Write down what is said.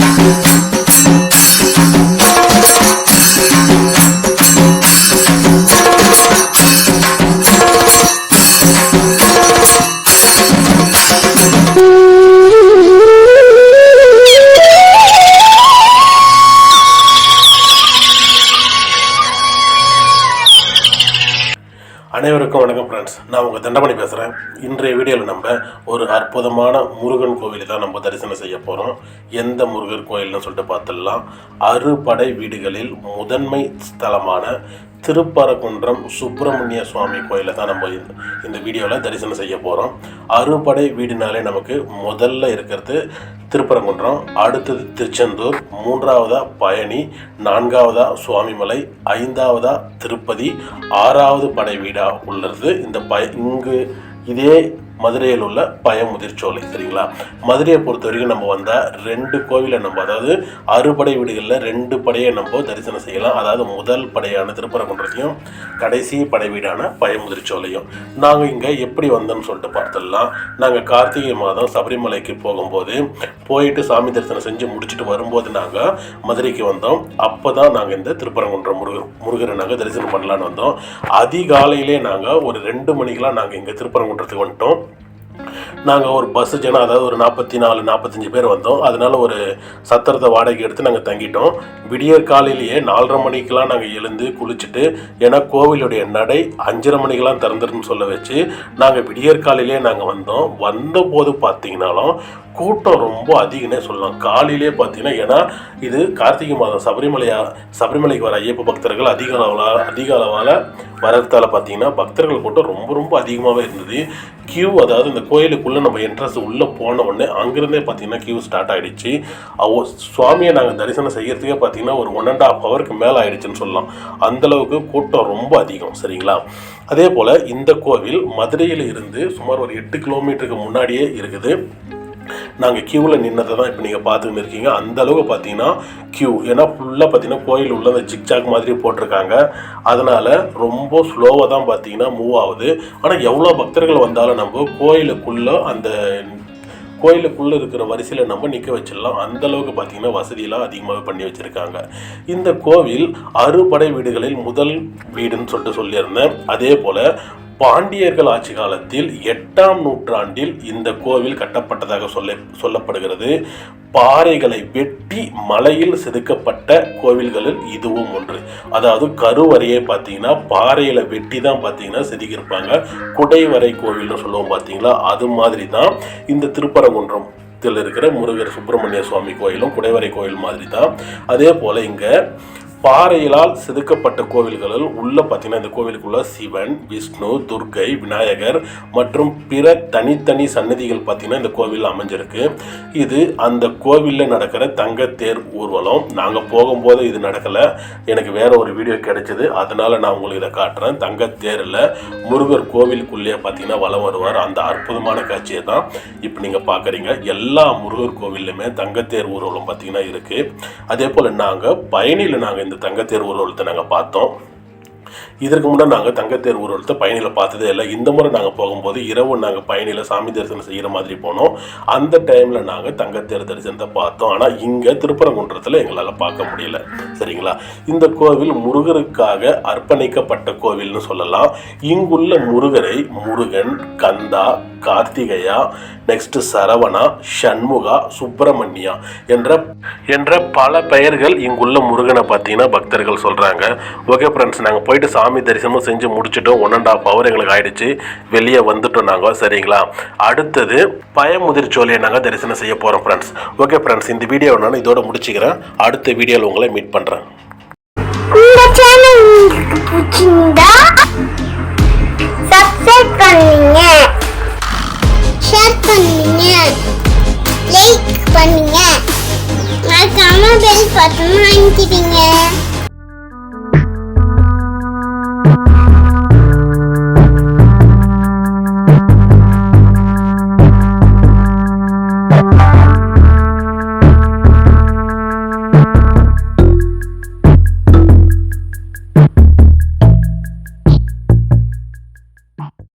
Thank you. அனைவருக்கும் வணக்கம் friends நான் உங்கள் தண்டமணி பேசுகிறேன் இன்றைய வீடியோவில் நம்ம ஒரு அற்புதமான முருகன் கோவிலை தான் நம்ம தரிசனம் செய்ய போகிறோம் எந்த முருகன் கோயில்னு சொல்லிட்டு பார்த்துடலாம். அறுபடை வீடுகளில் முதன்மை ஸ்தலமான திருப்பரங்குன்றம் சுப்பிரமணிய சுவாமி கோயிலை தான் நம்ம இந்த- இந்த வீடியோவில் தரிசனம் செய்ய போகிறோம் அறுபடை வீடுனாலே நமக்கு முதல்ல இருக்கிறது திருப்பரங்குன்றம் அடுத்தது திருச்செந்தூர் மூன்றாவதாக பழனி நான்காவதாக சுவாமிமலை ஐந்தாவதாக திருப்பதி ஆறாவது படை வீடாக உள்ளது. இந்த ப இங்கு இதே மதுரையில் உள்ள பயமுதிர்ச்சோலை சரிங்களா? மதுரையை பொறுத்த வரைக்கும் நம்ம வந்தால் ரெண்டு கோவிலை நம்ம அதாவது அறுபடை வீடுகளில் ரெண்டு படையை நம்ம தரிசனம் செய்யலாம். அதாவது முதல் படையான திருப்பரங்குன்றத்தையும் கடைசி படை வீடான பயமுதிர்ச்சோலையும் நாங்கள் இங்கே எப்படி வந்தோம்னு சொல்லிட்டு பார்த்துடலாம். நாங்கள் கார்த்திகை மாதம் சபரிமலைக்கு போகும்போது போயிட்டு சாமி தரிசனம் செஞ்சு முடிச்சுட்டு வரும்போது நாங்கள் மதுரைக்கு வந்தோம். அப்போ தான் நாங்கள் இந்த திருப்பரங்குன்றம் முருகர் முருகரை நாங்கள் தரிசனம் பண்ணலான்னு வந்தோம். அதிகாலையிலே நாங்கள் ஒரு ரெண்டு மணிக்கெலாம் நாங்கள் இங்கே திருப்பரங்குன்றத்துக்கு வந்துட்டோம். நாங்கள் ஒரு பஸ்ஸு ஜனம் அதாவது ஒரு நாற்பத்தி நாலு நாற்பத்தஞ்சு பேர் வந்தோம். அதனால ஒரு சத்திரத்தை வாடகை எடுத்து நாங்கள் தங்கிட்டோம். விடியற் காலையிலேயே நாலரை மணிக்கெலாம் நாங்கள் எழுந்து குளிச்சுட்டு ஏன்னா கோவிலுடைய நடை அஞ்சரை மணிக்கெலாம் திறந்துருன்னு சொல்ல வச்சு நாங்கள் விடியற் காலையிலேயே நாங்கள் வந்தோம். வந்தபோது பார்த்தீங்கனாலும் கூட்டம் ரொம்ப அதிகம்னே சொல்லலாம். காலையிலே பார்த்தீங்கன்னா ஏன்னா இது கார்த்திகை மாதம் சபரிமலையா சபரிமலைக்கு வர ஐயப்ப பக்தர்கள் அதிக அளவில் அதிக அளவால் வரத்தால் பார்த்தீங்கன்னா பக்தர்கள் கூட்டம் ரொம்ப ரொம்ப அதிகமாகவே இருந்தது. கியூ அதாவது இந்த கோயிலுக்குள்ளே நம்ம என்ட்ரன்ஸ் உள்ளே போன உடனே அங்கேருந்தே பார்த்தீங்கன்னா கியூ ஸ்டார்ட் ஆகிடுச்சு அவ சுவாமியை நாங்கள் தரிசனம் செய்கிறதுக்கே பார்த்தீங்கன்னா ஒரு ஒன் அண்ட் ஹாஃப் ஹவருக்கு மேலே ஆகிடுச்சின்னு சொல்லலாம். அந்தளவுக்கு கூட்டம் ரொம்ப அதிகம் சரிங்களா? அதே போல் இந்த கோவில் மதுரையில் இருந்து சுமார் ஒரு எட்டு கிலோமீட்டருக்கு முன்னாடியே இருக்குது. நாங்கள் க்யூவில் நின்னதை தான் இப்போ நீங்கள் பார்த்துன்னு இருக்கீங்க. அந்த அளவுக்கு பார்த்தீங்கன்னா க்யூ ஏன்னா ஃபுல்லாக பார்த்தீங்கன்னா கோயில் உள்ள அந்த ஜிக்ஜாக் மாதிரி போட்டிருக்காங்க. அதனால் ரொம்ப ஸ்லோவாக தான் பார்த்தீங்கன்னா மூவ் ஆகுது. ஆனால் எவ்வளோ பக்தர்கள் வந்தாலும் நம்ம கோயிலுக்குள்ளே அந்த கோயிலுக்குள்ளே இருக்கிற வரிசையில் நம்ம நிற்க வச்சிடலாம். அந்த அளவுக்கு பார்த்தீங்கன்னா வசதியெல்லாம் அதிகமாகவே பண்ணி வச்சுருக்காங்க. இந்த கோவில் அறுபடை வீடுகளில் முதல் வீடுன்னு சொல்லிட்டு சொல்லியிருந்தேன். அதே போல் பாண்டியர்கள் ஆட்சி காலத்தில் எட்டாம் நூற்றாண்டில் இந்த கோவில் கட்டப்பட்டதாக சொல்ல சொல்லப்படுகிறது. பாறைகளை வெட்டி மலையில் செதுக்கப்பட்ட கோவில்களில் இதுவும் ஒன்று. அதாவது கருவறையே பார்த்தீங்கன்னா பாறையில் வெட்டி தான் பார்த்தீங்கன்னா செதுக்கியிருப்பாங்க. குடைவரை கோவில்னு சொல்லுவோம் பார்த்தீங்களா? அது மாதிரி தான் இந்த திருப்பரங்குன்றம் இருக்கிற முருகர் சுப்பிரமணிய சுவாமி கோயிலும் குடைவரை கோயில் மாதிரி தான் அதே போல் இங்கே பாறையிலால் செதுக்கப்பட்ட கோவில்களில் உள்ள பார்த்தீங்கன்னா இந்த கோவிலுக்குள்ள சிவன் விஷ்ணு துர்க்கை விநாயகர் மற்றும் பிற தனித்தனி சன்னதிகள் பார்த்தீங்கன்னா இந்த கோவில் அமைஞ்சிருக்கு. இது அந்த கோவிலில் நடக்கிற தங்கத்தேர் ஊர்வலம். நாங்கள் போகும்போது இது நடக்கலை. எனக்கு வேற ஒரு வீடியோ கிடைச்சது. அதனால நான் உங்களுக்கு இதை காட்டுறேன். தங்கத்தேரில் முருகர் கோவிலுக்குள்ளேயே பார்த்தீங்கன்னா வலம் வருவார். அந்த அற்புதமான காட்சியை தான் இப்போ நீங்கள் பார்க்குறீங்க எல்லா முருகர் கோவில்லையுமே தங்கத்தேர் ஊர்வலம் பார்த்தீங்கன்னா இருக்குது அதே போல் நாங்கள் பயணியில் நாங்கள் இந்த தங்கத்தேர் ஊர்வலத்தை நாங்கள் பார்த்தோம். இதற்கு முன்னாடி நாங்கள் தங்கத்தேர் ஊர்வலத்தை பயணியில் பார்த்ததே இல்லை. இந்த முறை நாங்கள் போகும்போது இரவு நாங்கள் பயணியில் சாமி தரிசனம் செய்கிற மாதிரி போனோம். அந்த டைமில் நாங்கள் தங்கத்தேர் தரிசனத்தை பார்த்தோம். ஆனால் இங்கே திருப்பரங்குன்றத்தில் எங்களால் பார்க்க முடியல. சரிங்களா? இந்த கோவில் முருகருக்காக அர்ப்பணிக்கப்பட்ட கோவில்னு சொல்லலாம். இங்குள்ள முருகரை முருகன் கந்தா கார்த்திகையா நெக்ஸ்ட் சரவணா சண்முகா சுப்பிரமணியா என்ற என்ற பல பெயர்கள் இங்குள்ள முருகனை பார்த்தீங்கன்னா பக்தர்கள் சொல்கிறாங்க ஓகே ஃப்ரெண்ட்ஸ் நாங்கள் போயிட்டு சாமி தரிசனமும் செஞ்சு முடிச்சிட்டோம். ஒன் அண்ட் ஆஃப் ஹவர் எங்களுக்கு ஆயிடுச்சு. வெளியே வந்துட்டோம் நாங்கள் சரிங்களா? அடுத்தது பயமுதிர்ச்சோலையை நாங்கள் தரிசனம் செய்ய போகிறோம் ஃப்ரெண்ட்ஸ் ஓகே ஃப்ரெண்ட்ஸ் இந்த வீடியோ நான் இதோட முடிச்சுக்கிறேன். அடுத்த வீடியோவில் உங்களை மீட் பண்ணுறேன் இந்த சேனல் உங்களுக்கு பிடிச்சிருந்தா சப்ஸ்கிரைப் பண்ணுங்க. ஷேர் பண்ணுங்க. லைக் பண்ணுங்க. மறக்காம பெல் பட்டன் வாங்கிக்கிட்டீங்க